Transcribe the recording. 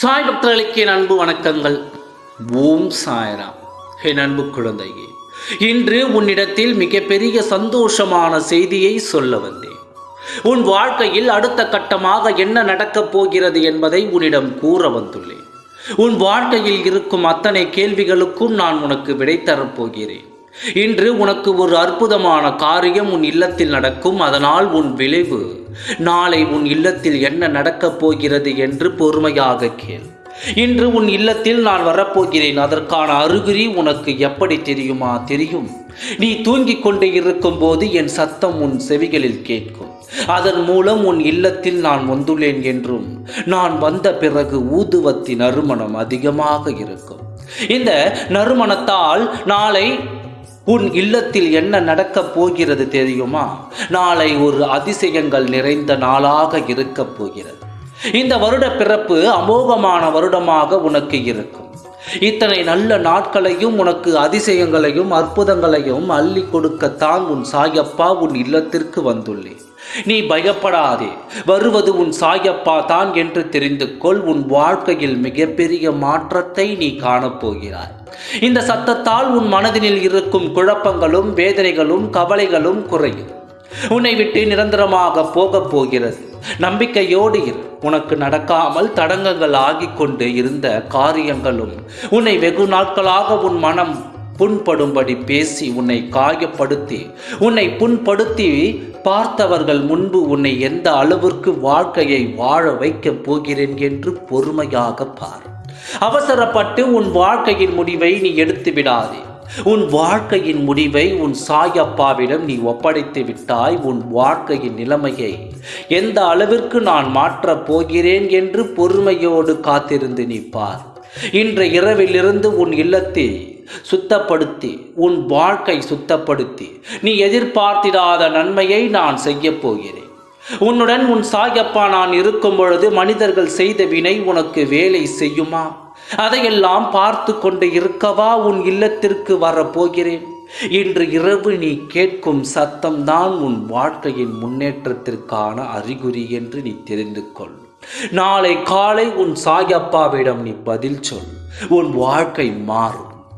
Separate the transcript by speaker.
Speaker 1: சாய் பக்தர்களுக்கு என் அன்பு வணக்கங்கள். ஓம் சாய்ராம். என் அன்பு குழந்தையே இன்று உன்னிடத்தில் மிகப்பெரிய சந்தோஷமான செய்தியை சொல்ல வந்தேன். உன் வாழ்க்கையில் அடுத்த கட்டமாக என்ன நடக்கப் போகிறது என்பதை உன்னிடம் கூற வந்துள்ளேன். உன் வாழ்க்கையில் இருக்கும் அத்தனை கேள்விகளுக்கும் நான் உனக்கு விடை தரப்போகிறேன் இன்று உனக்கு ஒரு அற்புதமான காரியம் உன் இல்லத்தில் நடக்கும் அதனால் உன் விளைவு. நாளை உன் இல்லத்தில் என்ன நடக்கப் போகிறது என்று பொறுமையாக கேள். இன்று உன் இல்லத்தில் நான் வரப்போகிறேன் அதற்கான அறிகுறி உனக்கு எப்படி தெரியுமா? தெரியும். நீ தூங்கிக் கொண்டே இருக்கும் போது என் சத்தம் உன் செவிகளில் கேட்கும். அதன் மூலம் உன் இல்லத்தில் நான் வந்துள்ளேன் என்றும் நான் வந்த பிறகு ஊதுவத்தின் நறுமணம் அதிகமாக இருக்கும். இந்த நறுமணத்தால் நாளை உன் இல்லத்தில் என்ன நடக்கப் போகிறது தெரியுமா? நாளை ஒரு அதிசயங்கள் நிறைந்த நாளாக இருக்கப் போகிறது. இந்த வருட பிறப்பு அமோகமான வருடமாக உனக்கு இருக்கும். இத்தனை நல்ல நாட்களையும் உனக்கு அதிசயங்களையும் அற்புதங்களையும் அள்ளி கொடுக்கத்தான் உன் சாயப்பா உன் இல்லத்திற்கு வந்துள்ளேன். நீ பயப்படாதே. வருவது உன் சாயப்பா தான் என்று தெரிந்து கொள். உன் வாழ்க்கையில் மிகப்பெரிய மாற்றத்தை நீ காணப்போகிறாய். இந்த சத்தத்தால் உன் மனதினில் இருக்கும் குழப்பங்களும் வேதனைகளும் கவலைகளும் குறையும். உன்னை விட்டு நிரந்தரமாக போகப் போகிறது. நம்பிக்கையோடு இரு. உனக்கு நடக்காமல் தடங்கங்கள் ஆகிக் கொண்டு இருந்த காரியங்களும் உன்னை வெகு நாட்களாக உன் மனம் புண்படும்படி பேசி உன்னை காயப்படுத்தி உன்னை புண்படுத்தி பார்த்தவர்கள் முன்பு உன்னை எந்த அளவிற்கு வாழ்க்கையை வாழ வைக்கப் போகிறேன் என்று பொறுமையாக பார். அவசரப்பட்டு உன் வாழ்க்கையின் முடிவை நீ எடுத்து விடாதே. உன் வாழ்க்கையின் முடிவை உன் சாயப்பாவிடம் நீ ஒப்படைத்து விட்டாய். உன் வாழ்க்கையின் நிலைமையை எந்த அளவிற்கு நான் மாற்றப் போகிறேன் என்று பொறுமையோடு காத்திருந்து நீ பார். இன்று இரவிலிருந்து உன் இல்லத்தை சுத்தப்படுத்தி உன் வாழ்க்கை சுத்தப்படுத்தி நீ எதிர்பார்த்திடாத நன்மையை நான் செய்யப் போகிறேன். உன்னுடன் உன் சாயப்பா நான் இருக்கும் பொழுது மனிதர்கள் செய்த வினை உனக்கு வேலை செய்யுமா? அதையெல்லாம் பார்த்து கொண்டு இருக்கவா உன் இல்லத்திற்கு வரப்போகிறேன்? இன்று இரவு நீ கேட்கும் சத்தம்தான் உன் வாழ்க்கையின் முன்னேற்றத்திற்கான அறிகுறி என்று நீ தெரிந்து கொள். நாளை காலை உன் சாயப்பாவிடம் நீ பதில் சொல். உன் வாழ்க்கை மாறும்.